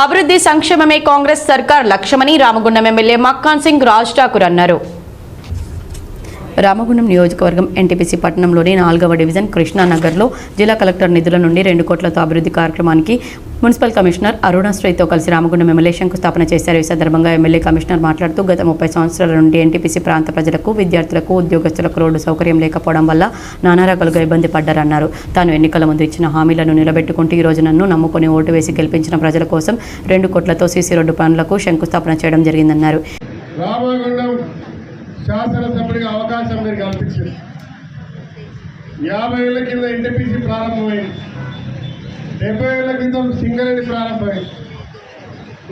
అభివృద్ధి సంక్షేమమే కాంగ్రెస్ సర్కార్ లక్ష్యమని రామగుండం ఎమ్మెల్యే మక్కాన్ సింగ్ రాజ్ ఠాకూర్ అన్నారు. రామగుండం నియోజకవర్గం ఎన్టీపీసీ పట్టణంలోని నాలుగవ డివిజన్ కృష్ణానగర్లో జిల్లా కలెక్టర్ నిధుల నుండి రెండు కోట్లతో అభివృద్ధి కార్యక్రమానికి మున్సిపల్ కమిషనర్ అరుణాశ్రయ్తో కలిసి రామగుండం ఎమ్మెల్యే శంకుస్థాపన చేశారు. ఈ సందర్భంగా ఎమ్మెల్యే కమిషనర్ మాట్లాడుతూ గత ముప్పై సంవత్సరాల నుండి ఎన్టీపీసీ ప్రాంత ప్రజలకు విద్యార్థులకు ఉద్యోగస్తులకు రోడ్డు సౌకర్యం లేకపోవడం వల్ల నానా రకాలుగా ఇబ్బంది పడ్డారన్నారు. తాను ఎన్నికల ముందు ఇచ్చిన హామీలను నిలబెట్టుకుంటూ ఈ రోజు నన్ను నమ్ముకొని ఓటు వేసి గెలిపించిన ప్రజల కోసం రెండు కోట్లతో సీసీ రోడ్డు పనులకు శంకుస్థాపన చేయడం జరిగిందన్నారు. అవకాశం మీరు యాభై ఏళ్ళ కింద ఎన్టీపీసీ ప్రారంభమైంది. డెబ్బై ఏళ్ళ క్రితం సింగరేణి ప్రారంభమైంది.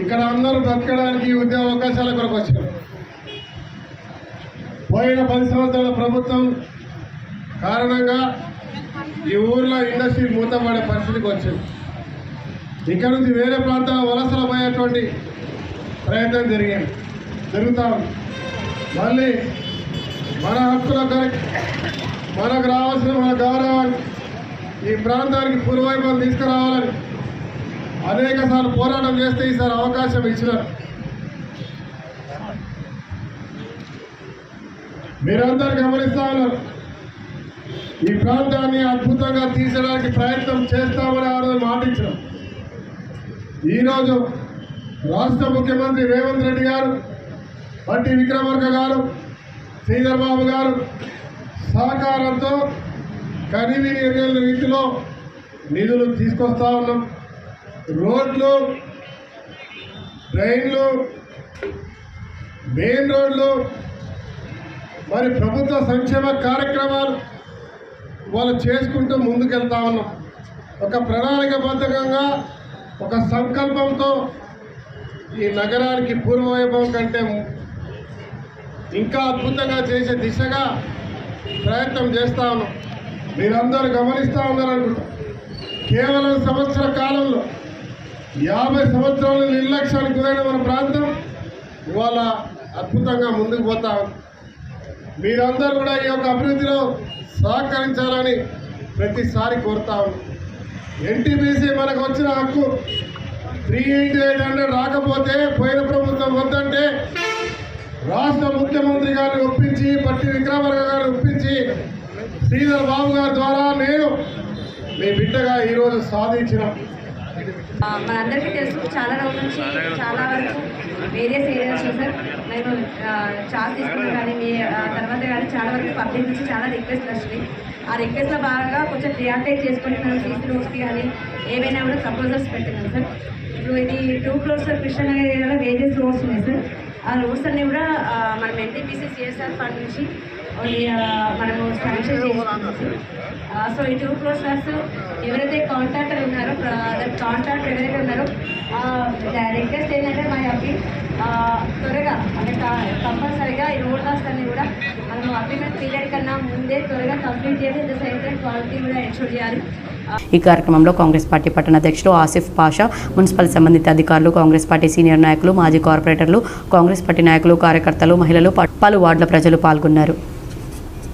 ఇక్కడ అందరూ బ్రతకడానికి ఉద్యోగ అవకాశాల కొరకు వచ్చారు. పోయిన పది సంవత్సరాల ప్రభుత్వం కారణంగా ఈ ఊర్లో ఇండస్ట్రీ మూతపడే పరిస్థితికి వచ్చింది. ఇక్కడ నుంచి వేరే ప్రాంతాల వలసలు పోయేటువంటి ప్రయత్నం జరిగింది. జరుగుతాం ఉంది. మళ్ళీ మన హక్కుల మనకు రావాల్సిన మన గౌరవాన్ని ఈ ప్రాంతానికి పూర్వవైపులు తీసుకురావాలని అనేక సార్లు పోరాటం చేస్తే ఈసారి అవకాశం ఇచ్చినారు. మీరందరూ గమనిస్తా ఉన్నారు. ఈ ప్రాంతాన్ని అద్భుతంగా తీర్చడానికి ప్రయత్నం చేస్తామని ఆ రోజు మాటించడం ఈరోజు రాష్ట్ర ముఖ్యమంత్రి రేవంత్ రెడ్డి గారు బట్టి విక్రమార్క గారు శ్రీధర్ బాబు గారు సహకారంతో కనివిని ఎరుగల రీతిలో నిధులు తీసుకొస్తా ఉన్నాం. రోడ్లు ట్రైన్లు మెయిన్ రోడ్లు మరి ప్రభుత్వ సంక్షేమ కార్యక్రమాలు వాళ్ళు చేసుకుంటూ ముందుకెళ్తా ఉన్నాం. ఒక ప్రణాళికబద్ధంగా ఒక సంకల్పంతో ఈ నగరానికి పూర్వవైభవం కంటే ఇంకా అద్భుతంగా చేసే దిశగా ప్రయత్నం చేస్తా ఉన్నాం. మీరందరూ గమనిస్తూ ఉన్నారనుకుంటా కేవలం సంవత్సర కాలంలో యాభై సంవత్సరాల నిర్లక్ష్యానికి గురైన మన ప్రాంతం ఇవాళ అద్భుతంగా ముందుకు పోతా ఉంది. మీరందరూ కూడా ఈ యొక్క అభివృద్ధిలో సహకరించాలని ప్రతిసారి కోరుతా ఎన్టీపీసీ మనకు వచ్చిన హక్కు త్రీ ఎయిటీ ఎయిట్ హండ్రెడ్ రాకపోతే పోయిన ప్రభుత్వం వద్దంటే రాష్ట్ర ముఖ్యమంత్రి గారిని ఒప్పించి పట్టి విక్రమార్క గారిని ఒప్పించి శ్రీధర్ బాబు గారి ద్వారా నేను మీ బిడ్డగా ఈరోజు సాధించిన మనందరికీ తెలుసు చాలా రోజుల నుంచి చాలా వరకు వేరియస్ ఏరియాస్ సార్ నేను చార్జ్ తీసుకున్నాను కానీ మీ ఆ, తర్వాత కానీ చాలా వరకు పబ్లిక్ నుంచి చాలా రిక్వెస్ట్ వచ్చినాయి ఆ రిక్వెస్ట్లో భాగంగా కొంచెం ప్రియారిటైజ్ చేసుకుని మనం సీసీ రోడ్స్కి కానీ ఏవైనా కూడా ప్రపోజల్స్ పెట్టినాను సార్ ఇప్పుడు ఇది టూ క్రోర్స్ కృష్ణనగర్ ఏరియాలో వేరియస్ రోడ్స్ ఉన్నాయి సార్ ఆ రోడ్స్ అన్నీ కూడా మనం ఎన్టీపీసీ సిఎస్ఆర్ ఫండ్ నుంచి మనము శాంక్షన్ సో ఈ టూ క్రోర్స్ వర్క్స్ ఎవరైతే కాంట్రాక్టర్ ఉన్నారో కాంట్రాక్టర్ ఎవరైతే ఉన్నారో రిక్వెస్ట్ ఏంటంటే మా అప్పీ త్వరగా అంటే కంపల్సరీగా ఈ రోడ్ వర్క్స్ అన్ని కూడా మనం అగ్రిమెంట్ పీరియడ్ కన్నా ముందే త్వరగా కంప్లీట్ చేసి ద సేమ్ క్వాలిటీ కూడా ఎన్షూర్ చేయాలి. ఈ కార్యక్రమంలో కాంగ్రెస్ పార్టీ పట్టణ అధ్యక్షుడు ఆసిఫ్ పాషా మున్సిపల్ సంబంధిత అధికారులు కాంగ్రెస్ పార్టీ సీనియర్ నాయకులు మాజీ కార్పొరేటర్లు కాంగ్రెస్ పార్టీ నాయకులు కార్యకర్తలు మహిళలు పలు వార్డుల ప్రజలు పాల్గొన్నారు.